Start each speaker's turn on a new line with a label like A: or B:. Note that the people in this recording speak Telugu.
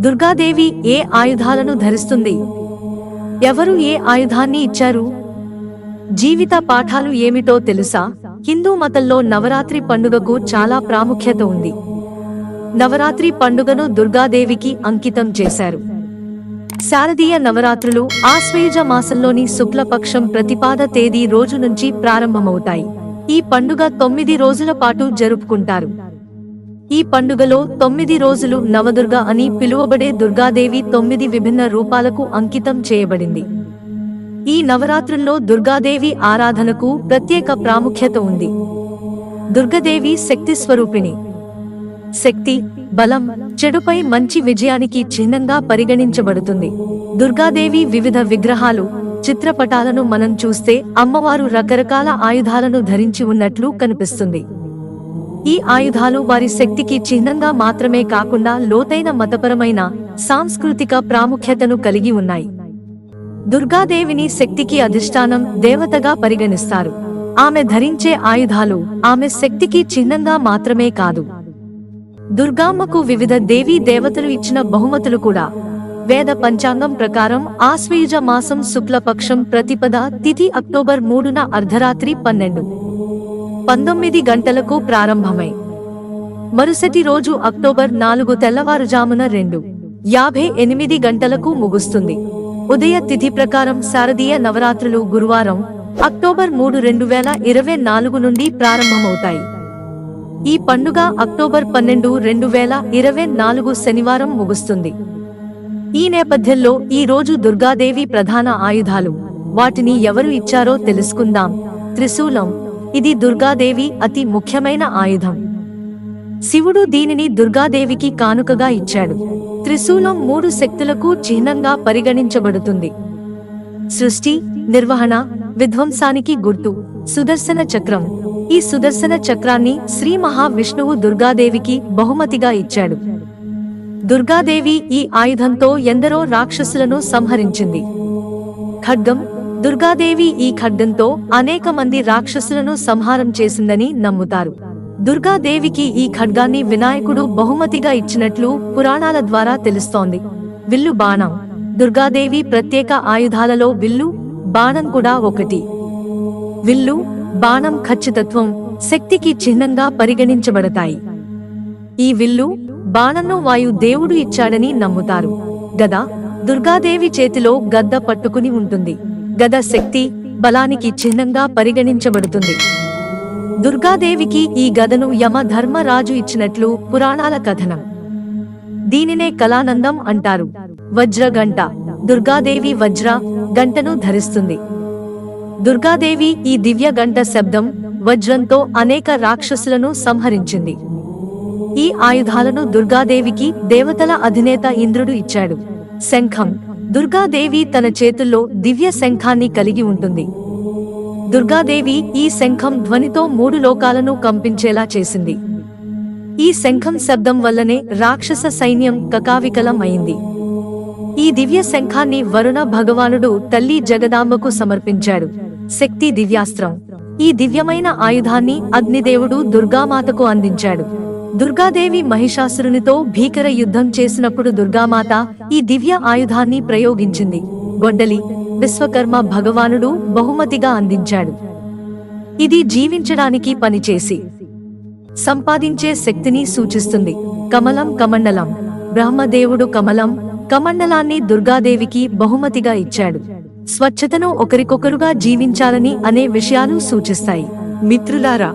A: దుర్గాదేవి ఏ ఆయుధాలను ధరిస్తుంది? ఎవరు ఏ ఆయుధాన్ని ఇచ్చారు? జీవిత పాఠాలు ఏమిటో తెలుసా? హిందూ మతంలో నవరాత్రి పండుగకు చాలా ప్రాముఖ్యత ఉంది. నవరాత్రి పండుగను దుర్గాదేవికి అంకితం చేశారు. శారదీయ నవరాత్రులు ఆశ్వేజ మాసంలోని శుక్లపక్షం ప్రతిపాద తేదీ రోజు నుంచి ప్రారంభమవుతాయి. ఈ పండుగ తొమ్మిది రోజుల పాటు జరుపుకుంటారు. ఈ పండుగలో తొమ్మిది రోజులు నవదుర్గ అని పిలువబడే దుర్గాదేవి తొమ్మిది విభిన్న రూపాలకు అంకితం చేయబడింది. ఈ నవరాత్రుల్లో దుర్గాదేవి ఆరాధనకు ప్రత్యేక ప్రాముఖ్యత ఉంది. దుర్గదేవి శక్తి స్వరూపిణి. శక్తి బలం చెడుపై మంచి విజయానికి చిహ్నంగా పరిగణించబడుతుంది. దుర్గాదేవి వివిధ విగ్రహాలు చిత్రపటాలను మనం చూస్తే అమ్మవారు రకరకాల ఆయుధాలను ధరించి ఉన్నట్లు కనిపిస్తుంది. ఈ ఆయుధాలు వారి శక్తికి చిహ్నంగా మాత్రమే కాకుండా లోతైన మతపరమైన సాంస్కృతిక ప్రాముఖ్యతను కలిగి ఉన్నాయి. దుర్గాదేవిని శక్తికి అధిష్టానం దేవతగా పరిగణిస్తారు. ఆమె ధరించే ఆయుధాలు ఆమె శక్తికి చిహ్నంగా మాత్రమే కాదు. దుర్గామ్మకు వివిధ దేవీ దేవతలు ఇచ్చిన బహుమతులు కూడా. వేద పంచాంగం ప్రకారం ఆశ్వయుజ మాసం శుక్లపక్షం ప్రతిపద తిథి అక్టోబర్ మూడున అర్ధరాత్రి పన్నెండు. పంతొమ్మిది గంటలకు ప్రారంభమై మరుసటి రోజు అక్టోబర్ నాలుగు తెల్లవారుజామున రెండు యాభై ఎనిమిది గంటలకు ముగుస్తుంది. ఉదయ తిథి ప్రకారం శారదీయ నవరాత్రులు గురువారం అక్టోబర్ మూడు రెండు వేల ఇరవై నాలుగు నుండి ప్రారంభమవుతాయి. ఈ పండుగ అక్టోబర్ పన్నెండు రెండు వేల ఇరవై నాలుగు శనివారం ముగుస్తుంది. ఈ నేపథ్యంలో ఈ రోజు దుర్గాదేవి ప్రధాన ఆయుధాలు వాటిని ఎవరు ఇచ్చారో తెలుసుకుందాం. త్రిశూలం ఇది దుర్గాదేవి అతి ముఖ్యమైన ఆయుధం. శివుడు దీనిని దుర్గాదేవికి కానుకగా ఇచ్చాడు. త్రిశూలం మూడు శక్తులకు చిహ్నంగా పరిగణించబడుతుంది. సృష్టి నిర్వహణ విధ్వంసానికి గుర్తు సుదర్శన చక్రం. ఈ సుదర్శన చక్రాన్ని శ్రీ మహావిష్ణువు దుర్గాదేవికి బహుమతిగా ఇచ్చాడు. దుర్గాదేవి ఈ ఆయుధంతో ఎందరో రాక్షసులను సంహరించింది. ఖడ్గం దుర్గాదేవి ఈ ఖడ్గంతో అనేక మంది రాక్షసులను సంహారం చేసిందని నమ్ముతారు. దుర్గాదేవికి ఈ ఖడ్గాన్ని వినాయకుడు బహుమతిగా ఇచ్చినట్లు పురాణాల ద్వారా తెలుస్తోంది. విల్లు బాణం. దుర్గాదేవి ప్రత్యేక ఆయుధాలలో విల్లు బాణం కూడా ఒకటి. విల్లు బాణం ఖచ్చితత్వం శక్తికి చిహ్నంగా పరిగణించబడతాయి. ఈ విల్లు బాణంను వాయు దేవుడు ఇచ్చాడని నమ్ముతారు. గదా దుర్గాదేవి చేతిలో గద్ద పట్టుకుని ఉంటుంది. గద శక్తి బలానికి చిహ్నంగా పరిగణించబడుతుంది. దుర్గాదేవికి ఈ గదను యమ ధర్మరాజు ఇచ్చినట్లు పురాణాల కథనం. దీనినే కళానందం అంటారు. వజ్ర గంట దుర్గాదేవి వజ్ర గంటను ధరిస్తుంది. దుర్గాదేవి ఈ దివ్య గంట శబ్దం వజ్రంతో అనేక రాక్షసులను సంహరించింది. ఈ ఆయుధాలను దుర్గాదేవికి దేవతల అధినేత ఇంద్రుడు ఇచ్చాడు. శంఖం. దుర్గాదేవి తన చేతుల్లో దివ్య శంఖాన్ని కలిగి ఉంటుంది. దుర్గాదేవి ఈ శంఖం ధ్వనితో మూడు లోకాలను కంపించేలా చేసింది. ఈ శంఖం శబ్దం వల్లనే రాక్షస సైన్యం కకావికలం అయింది ఈ దివ్య శంఖాన్ని వరుణ భగవానుడు తల్లి జగదాంబకు సమర్పించాడు శక్తి దివ్యాస్త్రం. ఈ దివ్యమైన ఆయుధాన్ని అగ్నిదేవుడు దుర్గామాతకు అందించాడు. దుర్గాదేవి మహిషాసురునితో భీకర యుద్ధం చేసినప్పుడు దుర్గామాత ఈ దివ్య ఆయుధాన్ని ప్రయోగించింది. గొడ్డలి విశ్వకర్మ భగవానుడు బహుమతిగా అందించాడు. ఇది జీవించడానికి పనిచేసి సంపాదించే శక్తిని సూచిస్తుంది. కమలం కమండలం. బ్రహ్మదేవుడు కమలం కమండలాన్ని దుర్గాదేవికి బహుమతిగా ఇచ్చాడు. స్వచ్ఛతను ఒకరికొకరుగా జీవించాలని అనే విషయాలు సూచిస్తాయి. మిత్రులారా